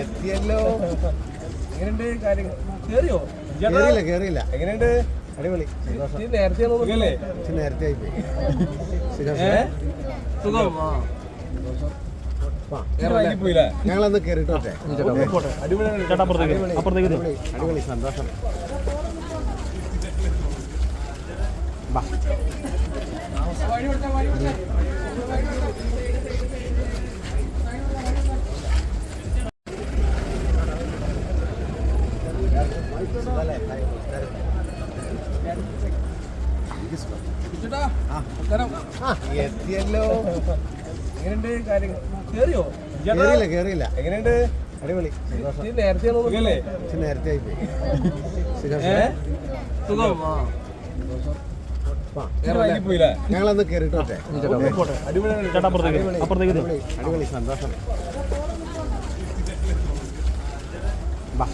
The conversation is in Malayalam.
എത്തിയല്ലോ. എങ്ങനെയുണ്ട് കാര്യങ്ങൾ? കേറിയോ? കേറിയില്ല കേറിയില്ല. എങ്ങനെയുണ്ട്? അടിപൊളി. നേരത്തെ നേരത്തെ ആയിപ്പോയി ഞങ്ങളന്ന് കേറിട്ടോട്ടെ അടിപൊളി. സന്തോഷം. ആ, എത്തിയല്ലോ. എങ്ങനെയുണ്ട് കാര്യങ്ങൾ? കേറിയോ? കേറിയില്ല കേറിയില്ല. എങ്ങനെയുണ്ട്? അടിപൊളി. നേരത്തെ നേരത്തെ ആയിപ്പോയി സുഖം, അടിപൊളി. അടിപൊളി അടിപൊളി. അടിപൊളി. സന്തോഷം. വാ.